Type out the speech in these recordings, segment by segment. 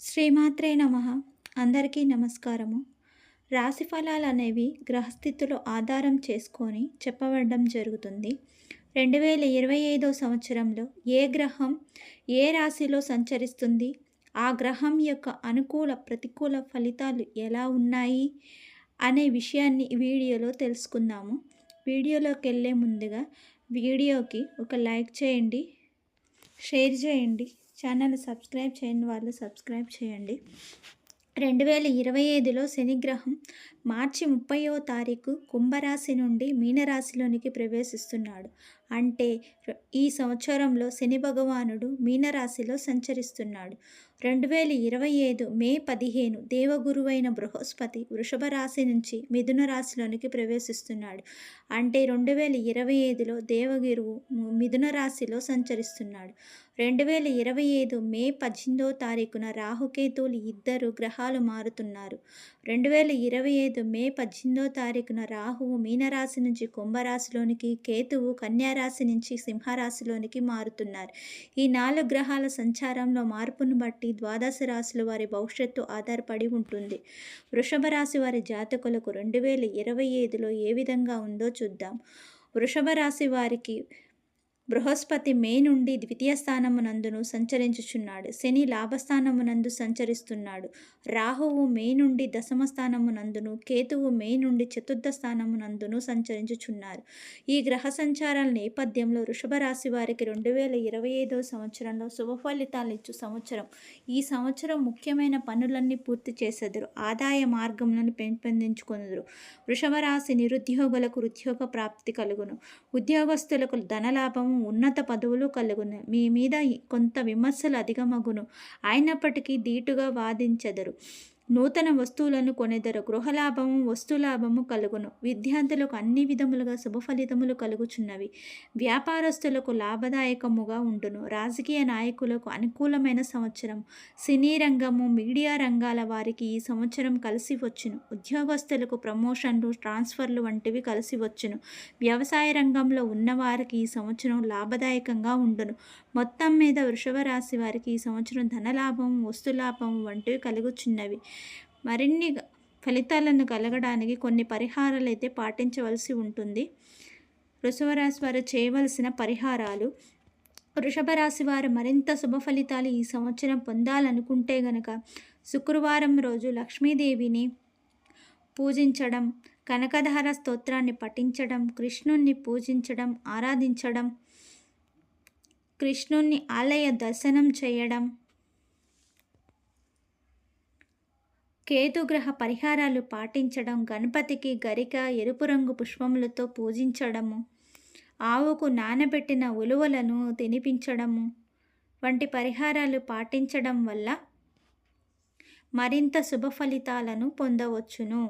శ్రీమాత్రే నమ. అందరికీ నమస్కారము. రాశి ఫలాలు అనేవి గ్రహస్థితులు ఆధారం చేసుకొని చెప్పబడడం జరుగుతుంది. రెండు వేల ఇరవై ఐదో సంవత్సరంలో ఏ గ్రహం ఏ రాశిలో సంచరిస్తుంది? ఆ గ్రహం యొక్క అనుకూల ప్రతికూల ఫలితాలు ఎలా ఉన్నాయి? అనే విషయాన్ని వీడియోలో తెలుసుకుందాము. వీడియోలోకి వెళ్ళే ముందుగా వీడియోకి ఒక లైక్ చేయండి షేర్ చేయండి. ఛానల్ సబ్స్క్రైబ్ చేయని వాళ్ళు సబ్స్క్రైబ్ చేయండి. రెండు వేల ఇరవై ఐదులో శనిగ్రహం మార్చి ముప్పైవ తారీఖు కుంభరాశి నుండి మీనరాశిలోనికి ప్రవేశిస్తున్నాడు. అంటే ఈ సంవత్సరంలో శని భగవానుడు మీనరాశిలో సంచరిస్తున్నాడు. రెండు వేల ఇరవై ఐదు మే పదిహేను దేవగురువైన బృహస్పతి వృషభ రాశి నుంచి మిథున రాశిలోనికి ప్రవేశిస్తున్నాడు. అంటే రెండు వేల ఇరవై ఐదులో దేవగురువు మిథున రాశిలో సంచరిస్తున్నాడు. రెండు వేల ఇరవై ఐదు మే పద్దెనిమిదో తారీఖున రాహుకేతువులు ఇద్దరు గ్రహాలు మారుతున్నారు. రెండు వేల ఇరవై ఐదు మే పద్దెనిమిదో తారీఖున రాహువు మీనరాశి నుంచి కుంభరాశిలోనికి కేతువు కన్యా కన్యారాశి నుంచి సింహరాశిలోనికి మారుతున్నారు. ఈ నాలుగు గ్రహాల సంచారంలో మార్పును బట్టి ద్వాదశ రాశుల వారి భవిష్యత్తు ఆధారపడి ఉంటుంది. వృషభ రాశి వారి జాతకులకు రెండు వేల ఇరవై ఐదులో ఏ విధంగా ఉందో చూద్దాం. వృషభ రాశి వారికి బృహస్పతి మే నుండి ద్వితీయ స్థానమునందును సంచరించుచున్నాడు. శని లాభస్థానమునందు సంచరిస్తున్నాడు. రాహువు మే నుండి దశమ స్థానమునందును కేతువు మే నుండి చతుర్థ స్థానమునందును సంచరించుచున్నారు. ఈ గ్రహ సంచారాల నేపథ్యంలో వృషభ రాశి వారికి రెండు వేల ఇరవై ఐదవ సంవత్సరంలో శుభ ఫలితాలు ఇచ్చు సంవత్సరం. ఈ సంవత్సరం ముఖ్యమైన పనులన్నీ పూర్తి చేసేదరు. ఆదాయ మార్గములను పెంపొందించుకొనుదురు. వృషభ రాశి నిరుద్యోగులకు ఉద్యోగ ప్రాప్తి కలుగును. ఉద్యోగస్తులకు ధనలాభము ఉన్నత పదవులు కలుగును. మీ మీద కొంత విమర్శలు అధిగమగును అయినప్పటికీ ధీటుగా వాదించెదరు. నూతన వస్తువులను కొనేదర గృహలాభము వస్తులాభము కలుగును. విద్యార్థులకు అన్ని విధములుగా శుభ ఫలితములు కలుగుచున్నవి. వ్యాపారస్తులకు లాభదాయకముగా ఉండును. రాజకీయ నాయకులకు అనుకూలమైన సంవత్సరం. సినీ రంగము మీడియా రంగాల వారికి ఈ సంవత్సరం కలిసి వచ్చును. ఉద్యోగస్తులకు ప్రమోషన్లు ట్రాన్స్ఫర్లు వంటివి కలిసి వచ్చును. వ్యవసాయ రంగంలో ఉన్నవారికి ఈ సంవత్సరం లాభదాయకంగా ఉండును. మొత్తం మీద వృషభ రాశి వారికి ఈ సంవత్సరం ధనలాభం వస్తులాభం వంటివి కలుగుచున్నవి. మరిన్ని ఫలితాలను కలగడానికి కొన్ని పరిహారాలు అయితే పాటించవలసి ఉంటుంది. వృషభరాశి వారు చేయవలసిన పరిహారాలు. వృషభ రాశి వారు మరింత శుభ ఫలితాలు ఈ సంవత్సరం పొందాలనుకుంటే గనక శుక్రవారం రోజు లక్ష్మీదేవిని పూజించడం కనకధార స్తోత్రాన్ని పఠించడం కృష్ణుణ్ణి పూజించడం ఆరాధించడం కృష్ణుణ్ణి ఆలయ దర్శనం చేయడం కేతుగ్రహ పరిహారాలు పాటించడం గణపతికి గరిక ఎరుపు రంగు పుష్పములతో పూజించడము ఆవుకు నానబెట్టిన ఉలువలను తినిపించడము వంటి పరిహారాలు పాటించడం వల్ల మరింత శుభ ఫలితాలను పొందవచ్చును.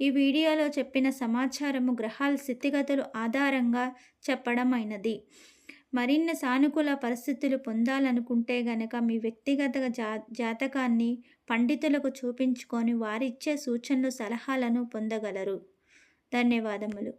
ఈ వీడియోలో చెప్పిన సమాచారము గ్రహాల స్థితిగతులు ఆధారంగా చెప్పడమైనది. మరిన్ని సానుకూల పరిస్థితులు పొందాలనుకుంటే గనక మీ వ్యక్తిగత జా జాతకాన్ని పండితులకు చూపించుకొని వారిచ్చే సూచనలు సలహాలను పొందగలరు. ధన్యవాదములు.